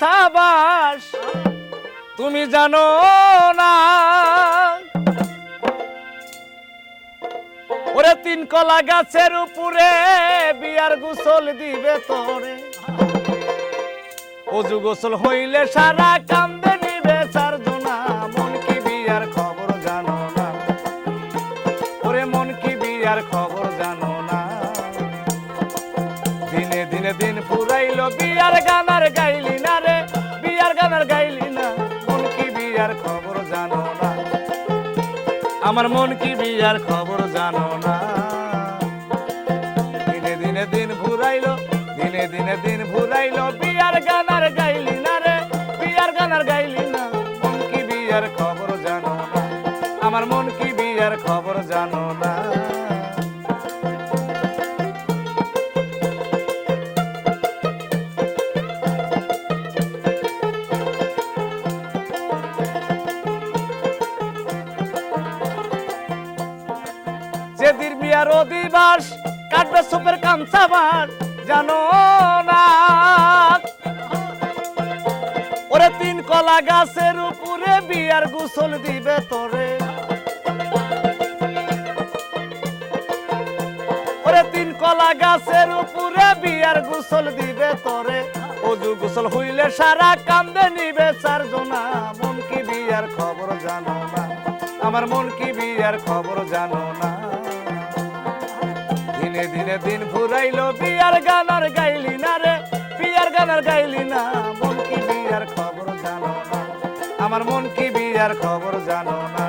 সাবাস, তুমি জানো না। ওরে তিন কলা গাছের উপরে বিয়ার গোসল দিবে তোরে। অজু গোসল হইলে সারা কান্দে নিবে চারজনা। মন কি বিয়ার খবর জানো না। ওরে মন কি বিয়ার খবর জানো না। দিনে দিনে দিন পুরাইলো বিয়ার গানার গাইলি আমার মন কি বিয়ার খবর জানো না? দিনে দিনে দিন ভুলাইলো দিনে দিনে দিন ভুলাইলো বিয়ার গানার গাইলি না রে, বিয়ার গানার গাইলি না। মন কি বিয়ার খবর জানো না? আমার মন কি বিয়ার খবর জানো না? যেদিন বিয়ার কাটবে সুপের কামসাবার জানো না। ওরে তিন কলা গাছের উপরে বিয়ার গোসল দিবে তোরে। ওরে তিন কলা গাছের উপরে বিয়ার গোসল দিবে তোরে। অজু গোসল হইলে সারা কান্দে নিবে চারজনা। মন কি বিয়ার খবর জানো না? আমার মন কি বিয়ার খবর জানো না? দিনে দিনে দিন ফুরাইলো বিয়ার গানার গাইলি না রে। বিয়ার গানার গাইলি না, মন কি বিয়ার খবর জানো না। আমার মন কি বিয়ার খবর জানো না।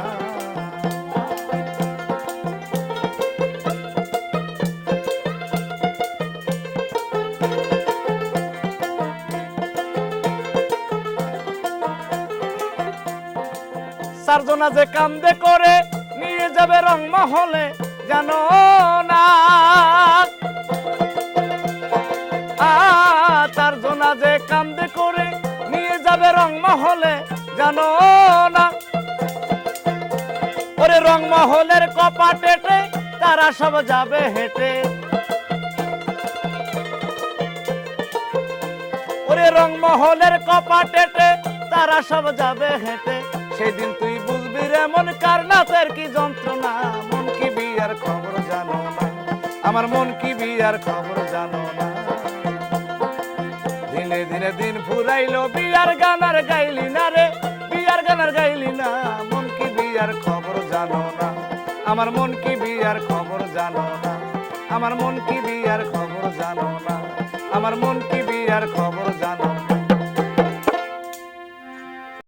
চারজনা যে কান্দে করে, নিয়ে যাবে রং মহলে। জানো না। করে নিয়ে যাবে রং মহলে, জানো না। ওরে রং মহলের কপাটেটে তারা সব যাবে হেঁটে। ওরে রং মহলের কপাটেটে তারা সব যাবে হেঁটে। সেদিন তুই বুঝবি রে মন কারনাথের কি যন্ত্রণা। আমার মন কি বিয়ার খবর জানো না? দিনে দিনে দিন ফুরাইলো বিয়ার গানার গাইলি না রে, বিয়ার গানার গাইলি না। মন কি বিয়ার খবর জানো না? আমার মন কি বিয়ার খবর জানো না? আমার মন কি বিয়ার খবর জানো না? আমার মন কি বিয়ার খবর